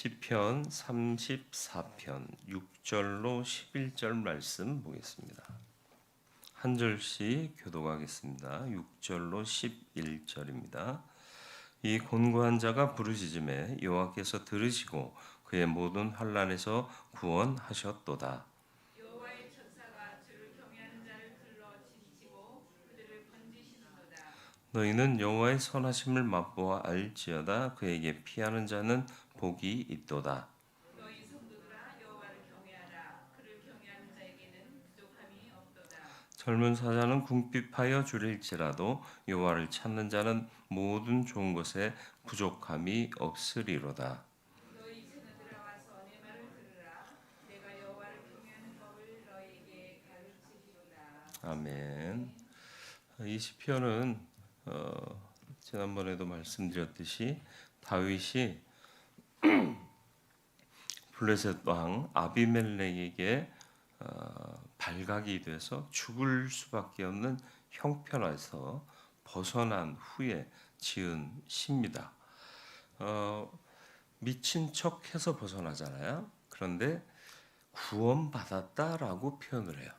시편 34편 6절로 11절 말씀 보겠습니다. 한 절씩 교독하겠습니다. 6절로 11절입니다. 이 곤고한 자가 부르짖음에 여호와께서 들으시고 그의 모든 환란에서 구원하셨도다. 너희는 여호와의 선하심을 맛보아 알지어다 그에게 피하는 자는 복이 있도다. 젊은 사자는 궁핍하여 줄일지라도 여호와를 찾는 자는 모든 좋은 것에 부족함이 없으리로다. 아멘. 이 시편은 어, 지난번에도 말씀드렸듯이 다윗이 블레셋 왕 아비멜렉에게 어, 발각이 돼서 죽을 수밖에 없는 형편에서 벗어난 후에 지은 시입니다. 어, 미친 척해서 벗어나잖아요. 그런데 구원받았다라고 표현을 해요.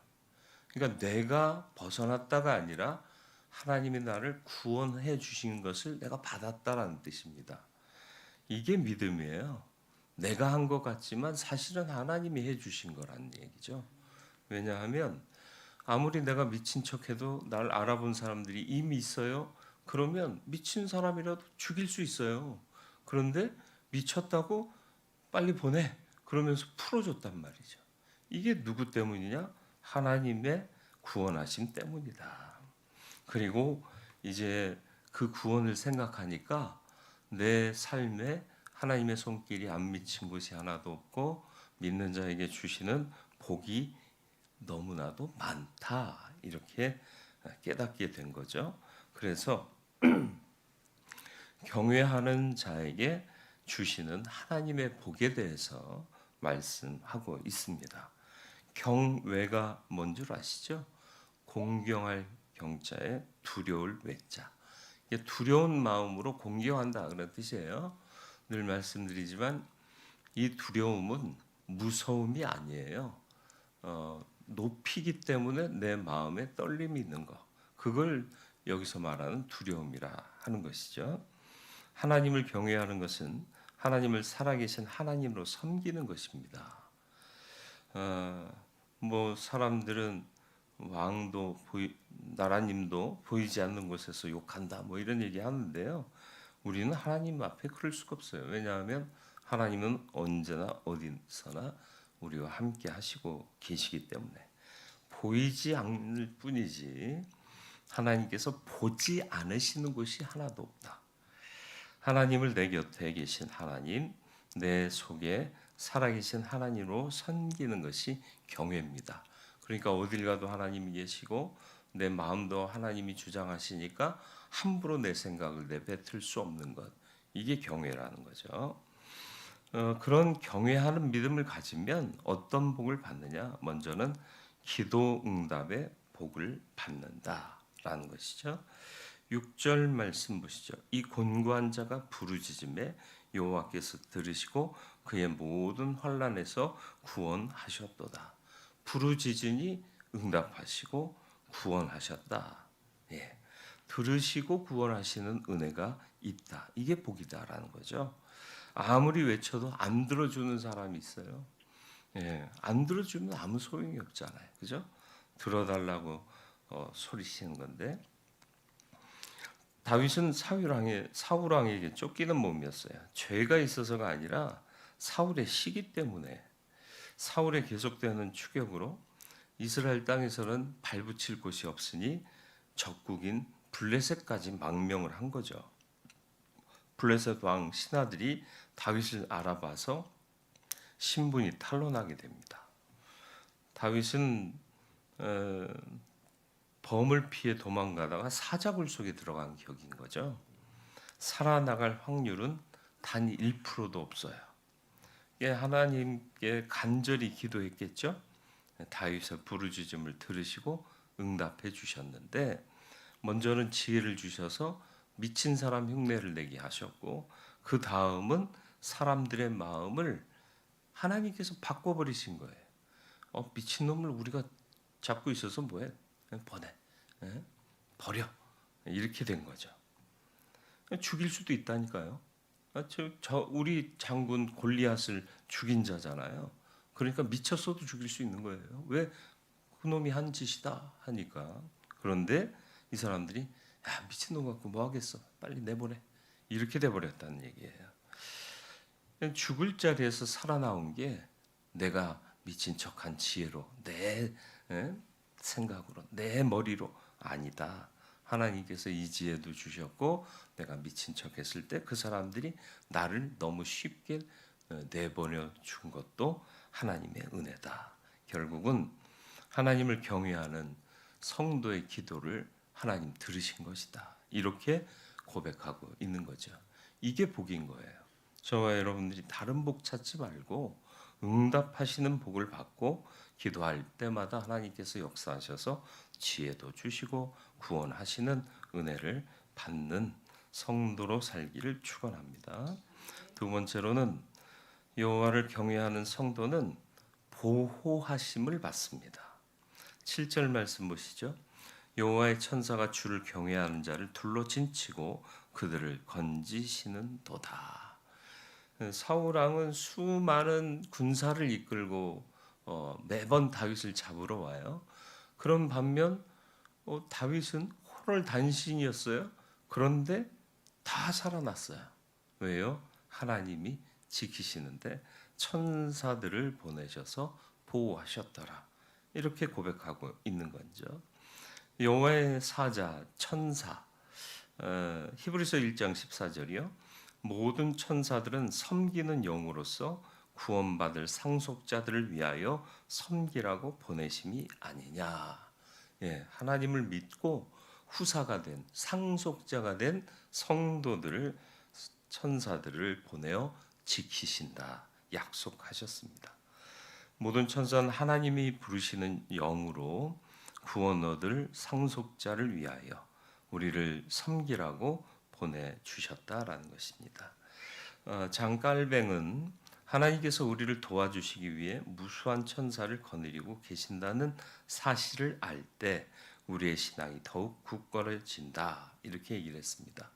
그러니까 내가 벗어났다가 아니라 하나님이 나를 구원해 주신 것을 내가 받았다라는 뜻입니다. 이게 믿음이에요. 내가 한 것 같지만 사실은 하나님이 해 주신 거라는 얘기죠. 왜냐하면 아무리 내가 미친 척해도 날 알아본 사람들이 이미 있어요. 그러면 미친 사람이라도 죽일 수 있어요. 그런데 미쳤다고 빨리 보내. 그러면서 풀어줬단 말이죠. 이게 누구 때문이냐? 하나님의 구원하심 때문이다. 그리고 이제 그 구원을 생각하니까 내 삶에 하나님의 손길이 안 미친 곳이 하나도 없고 믿는 자에게 주시는 복이 너무나도 많다. 이렇게 깨닫게 된 거죠. 그래서 경외하는 자에게 주시는 하나님의 복에 대해서 말씀하고 있습니다. 경외가 뭔 줄 아시죠? 공경할 경자에 두려울 외자. 두려운 마음으로 공경한다 그런 뜻이에요. 늘 말씀드리지만 이 두려움은 무서움이 아니에요. 어, 높이기 때문에 내 마음에 떨림이 있는 거. 그걸 여기서 말하는 두려움이라 하는 것이죠. 하나님을 경외하는 것은 하나님을 살아계신 하나님으로 섬기는 것입니다. 어, 뭐 사람들은 왕도 보이, 나라님도 보이지 않는 곳에서 욕한다 뭐 이런 얘기 하는데요. 우리는 하나님 앞에 그럴 수가 없어요. 왜냐하면 하나님은 언제나 어디서나 우리와 함께 하시고 계시기 때문에 보이지 않을 뿐이지 하나님께서 보지 않으시는 곳이 하나도 없다. 하나님을 내 곁에 계신 하나님, 내 속에 살아계신 하나님으로 섬기는 것이 경외입니다. 그러니까 어딜 가도 하나님이 계시고 내 마음도 하나님이 주장하시니까 함부로 내 생각을 내뱉을 수 없는 것. 이게 경외라는 거죠. 어, 그런 경외하는 믿음을 가지면 어떤 복을 받느냐? 먼저는 기도 응답의 복을 받는다라는 것이죠. 6절 말씀 보시죠. 이 곤고한 자가 부르짖음에 여호와께서 들으시고 그의 모든 환란에서 구원하셨도다. 부르짖으니 응답하시고 구원하셨다. 예. 들으시고 구원하시는 은혜가 있다. 이게 복이다라는 거죠. 아무리 외쳐도 안 들어주는 사람이 있어요. 예. 안 들어주면 아무 소용이 없잖아요. 그죠? 들어달라고 어, 소리치는 건데 다윗은 사울왕에 사울왕에게 쫓기는 몸이었어요. 죄가 있어서가 아니라 사울의 시기 때문에 사울의 계속되는 추격으로 이스라엘 땅에서는 발붙일 곳이 없으니 적국인 블레셋까지 망명을 한 거죠. 블레셋 왕 신하들이 다윗을 알아봐서 신분이 탄로나게 됩니다. 다윗은 어, 범을 피해 도망가다가 사자굴 속에 들어간 격인 거죠. 살아나갈 확률은 단 1%도 없어요. 예, 하나님께 간절히 기도했겠죠. 다윗의 부르짖음을 들으시고 응답해 주셨는데 먼저는 지혜를 주셔서 미친 사람 흉내를 내게 하셨고 그 다음은 사람들의 마음을 하나님께서 바꿔버리신 거예요. 어, 미친 놈을 우리가 잡고 있어서 뭐해? 보내, 예? 버려 이렇게 된 거죠. 죽일 수도 있다니까요. 아, 저, 저 우리 장군 골리앗을 죽인 자잖아요. 그러니까 미쳤어도 죽일 수 있는 거예요. 왜 그놈이 한 짓이다 하니까. 그런데 이 사람들이 야 미친놈 갖고 뭐 하겠어? 빨리 내보내. 이렇게 돼 버렸다는 얘기예요. 죽을 자리에서 살아나온 게 내가 미친 척한 지혜로 내 에? 생각으로 내 머리로 아니다. 하나님께서 이 지혜도 주셨고 내가 미친 척 했을 때 그 사람들이 나를 너무 쉽게 어, 내보내 준 것도 하나님의 은혜다. 결국은 하나님을 경외하는 성도의 기도를 하나님 들으신 것이다. 이렇게 고백하고 있는 거죠. 이게 복인 거예요. 저와 여러분들이 다른 복 찾지 말고 응답하시는 복을 받고 기도할 때마다 하나님께서 역사하셔서 지혜도 주시고 구원하시는 은혜를 받는 성도로 살기를 축원합니다. 두 번째로는 여호와를 경외하는 성도는 보호하심을 받습니다. 7절 말씀 보시죠. 여호와의 천사가 주를 경외하는 자를 둘러 진치고 그들을 건지시는 도다. 사울 왕은 수많은 군사를 이끌고 어, 매번 다윗을 잡으러 와요. 그런 반면 어, 다윗은 호를 단신이었어요. 그런데 다 살아났어요. 왜요? 하나님이 지키시는데 천사들을 보내셔서 보호하셨더라. 이렇게 고백하고 있는 거죠. 여호와의 사자 천사 어, 히브리서 1장 14절이요. 모든 천사들은 섬기는 영으로서 구원받을 상속자들을 위하여 섬기라고 보내심이 아니냐. 예, 하나님을 믿고 후사가 된 상속자가 된 성도들을 천사들을 보내어 지키신다 약속하셨습니다. 모든 천사는 하나님이 부르시는 영으로 구원 얻을 상속자를 위하여 우리를 섬기라고 보내 주셨다라는 것입니다. 어, 장깔뱅은 하나님께서 우리를 도와주시기 위해 무수한 천사를 거느리고 계신다는 사실을 알 때 우리의 신앙이 더욱 굳건해진다 이렇게 얘기를 했습니다.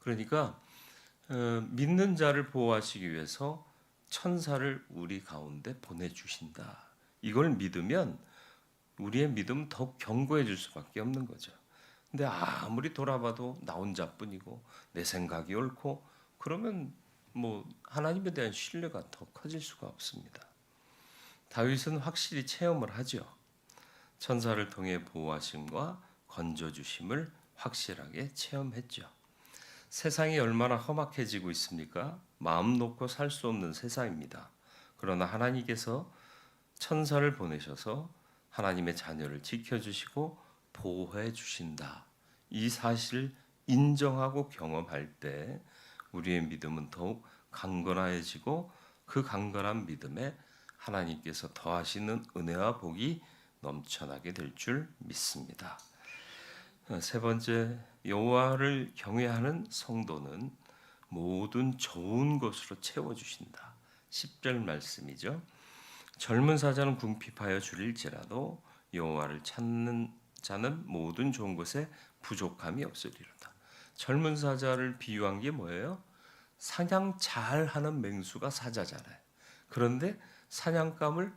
그러니까 어, 믿는 자를 보호하시기 위해서 천사를 우리 가운데 보내주신다. 이걸 믿으면 우리의 믿음 더욱 견고해질 수밖에 없는 거죠. 근데 아무리 돌아봐도 나 혼자뿐이고 내 생각이 옳고 그러면 뭐 하나님에 대한 신뢰가 더 커질 수가 없습니다. 다윗은 확실히 체험을 하죠. 천사를 통해 보호하심과 건져 주심을 확실하게 체험했죠. 세상이 얼마나 험악해지고 있습니까? 마음 놓고 살 수 없는 세상입니다. 그러나 하나님께서 천사를 보내셔서 하나님의 자녀를 지켜주시고 보호해 주신다. 이 사실을 인정하고 경험할 때 우리의 믿음은 더욱 강건해지고 그 강건한 믿음에 하나님께서 더하시는 은혜와 복이 넘쳐나게 될 줄 믿습니다. 어, 세 번째 여호와를 경외하는 성도는 모든 좋은 것으로 채워 주신다. 10절 말씀이죠. 젊은 사자는 궁핍하여 줄일지라도 여호와를 찾는 자는 모든 좋은 것에 부족함이 없으리로다. 젊은 사자를 비유한 게 뭐예요? 사냥 잘하는 맹수가 사자잖아요. 그런데 사냥감을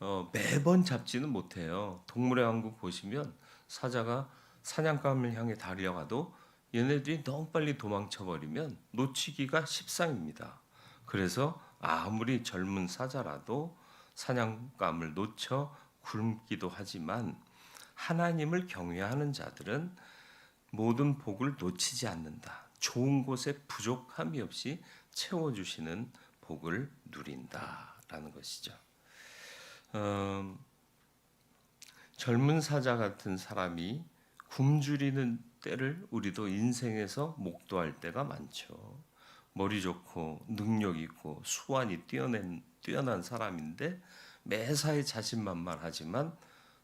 어, 매번 잡지는 못해요. 동물의 왕국 보시면 사자가 사냥감을 향해 달려가도 얘네들이 너무 빨리 도망쳐 버리면 놓치기가 십상입니다. 그래서 아무리 젊은 사자라도 사냥감을 놓쳐 굶기도 하지만 하나님을 경외하는 자들은 모든 복을 놓치지 않는다. 좋은 곳에 부족함이 없이 채워주시는 복을 누린다라는 것이죠. 어, 젊은 사자 같은 사람이 굶주리는 때를 우리도 인생에서 목도할 때가 많죠. 머리 좋고 능력 있고 수완이 뛰어난 뛰어난 사람인데 매사에 자신만만하지만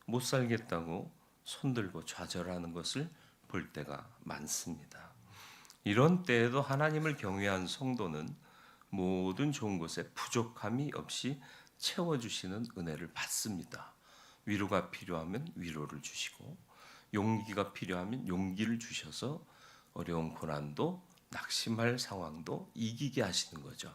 못 살겠다고 손들고 좌절하는 것을 볼 때가 많습니다. 이런 때에도 하나님을 경외한 성도는 모든 좋은 것에 부족함이 없이 채워주시는 은혜를 받습니다. 위로가 필요하면 위로를 주시고 용기가 필요하면 용기를 주셔서 어려운 고난도 낙심할 상황도 이기게 하시는 거죠.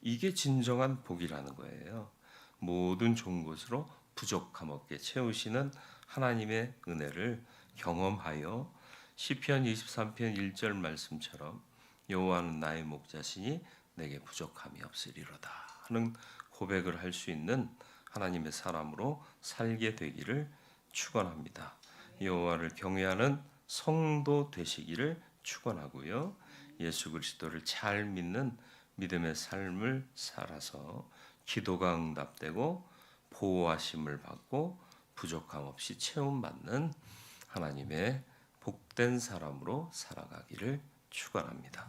이게 진정한 복이라는 거예요. 모든 좋은 것으로 부족함 없게 채우시는 하나님의 은혜를 경험하여 시편 23편 1절 말씀처럼 여호와는 나의 목자시니 내게 부족함이 없으리로다 하는 고백을 할 수 있는 하나님의 사람으로 살게 되기를 축원합니다. 여호와를 경외하는 성도 되시기를 축원하고요. 예수 그리스도를 잘 믿는 믿음의 삶을 살아서 기도가 응답되고 보호하심을 받고 부족함 없이 채움받는 하나님의 복된 사람으로 살아가기를 축원합니다.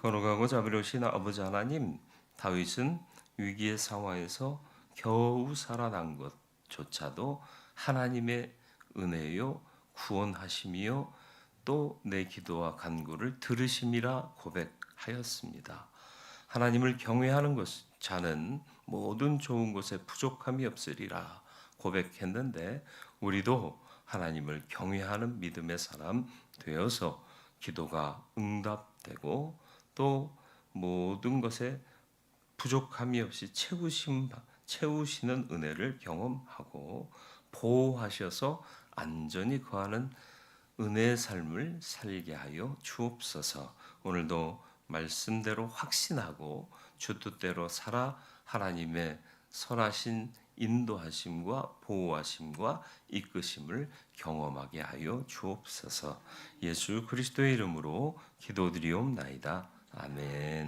걸어가고 잡으려신 아버지 하나님, 다윗은 위기의 상황에서 겨우 살아난 것조차도 하나님의 은혜요 구원하심이요 또 내 기도와 간구를 들으심이라 고백하였습니다. 하나님을 경외하는 것 자는 모든 좋은 것에 부족함이 없으리라 고백했는데 우리도 하나님을 경외하는 믿음의 사람 되어서 기도가 응답되고 또 모든 것에 부족함이 없이 채우심 채우시는 은혜를 경험하고 보호하셔서 안전히 거하는 은혜의 삶을 살게 하여 주옵소서. 오늘도 말씀대로 확신하고 주 뜻대로 살아 하나님의 선하신 인도하심과 보호하심과 이끄심을 경험하게 하여 주옵소서. 예수 그리스도의 이름으로 기도드리옵나이다. 아멘.